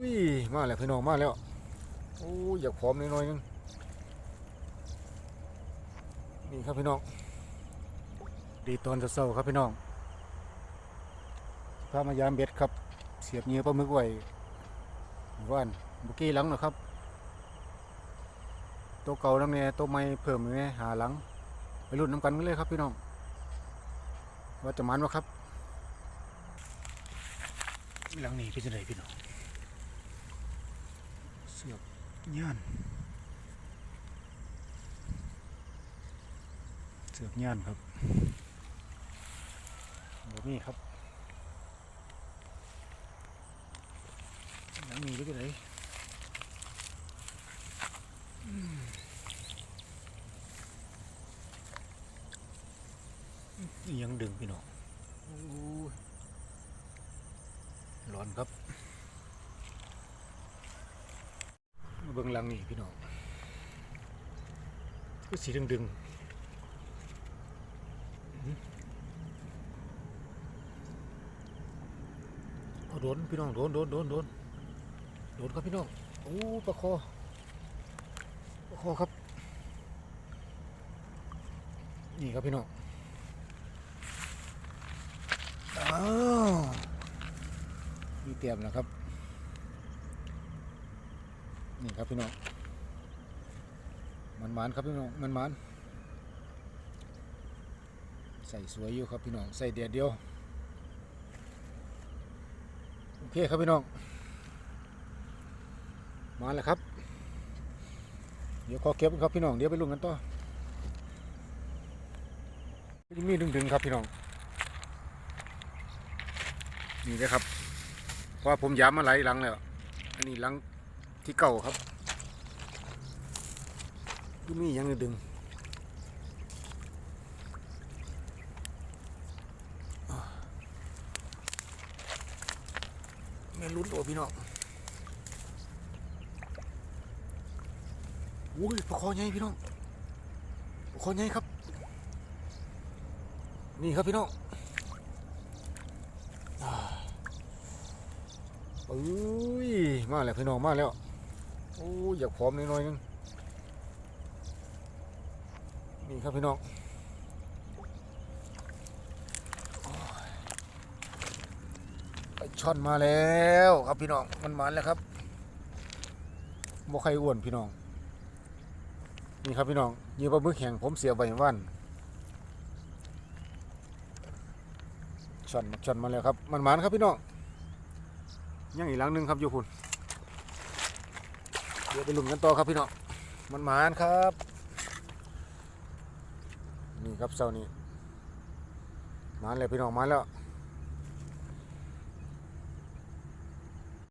อุ้ยมาแล้วพี่น้องมาแล้วโอ้ยอยากพร้อมหน่อยๆนึงนี่ครับพี่น้อง ดีตอนเช้าครับพี่น้องพามายามเบ็ดครับ เสียบเหยื่อปลาหมึกไว้ว่านเมื่อกี้หลังนะครับตัวเก่าแล้วเนี่ยตัวใหม่เพิ่มเนี่ยหาหลังไปรุ่นน้ำกันกันเลยครับพี่น้อง ว่าจะมันวะครับหลังนี้เป็นยังไงพี่น้อง เสือกย่านเสือกย่านครับแบบนี้ครับหลังนี้ไปที่ไหนอืมอิหยังดึงพี่น้องร้อนครับ มา เบิ่งหลังนี่พี่น้องก็สีดึงดึงๆโดนพี่น้องโดนโดนโดนโดนโดนครับพี่น้องโอ้ปลาคอปลาคอครับ นี่ครับพี่น้องอ้าวมีเตรียมแล้วครับ นี่ครับพี่น้องมันมันครับพี่น้องมันมันใส่สวยอยู่ครับพี่น้องใส่เดียดเดียวโอเคครับพี่น้องมาแล้วครับ เดี๋ยวขอเก็บกันครับพี่น้องเดี๋ยวไปลุ้นกันต่อมีดึงๆครับพี่น้องนี่เลยครับเพราะว่าผมย้ำมาหลายหลังแล้วอันนี้หลัง ที่เก่าครับที่มียังดึงอ่าแม่นลุ้นตัวพี่น้องโอ้ยปลาคอใหญ่พี่น้องปลาคอใหญ่ครับ นี่ครับพี่น้องอ่าเอ้ย มาแล้วพี่น้องมาแล้ว โอ้ยอยากพร้อมหน่อยนึงนี่ครับพี่น้องไปช่อนมาแล้วครับพี่น้องมันมันแล้วครับบ่ใครอ้วนพี่น้อง นี่ครับพี่น้องยื่อปลาหมึกแข็งผมเสียใบว้ว่านช่อนช่อนมาแล้วครับมันมันครับพี่น้องยังอีกหลังหนึงครับอยู่คุณ ดี๋ยวไปลุ้นกันต่อครับพี่น้องมันหมานครับ นี่ครับเสานี้หมานแล้วพี่น้องมานแล้ว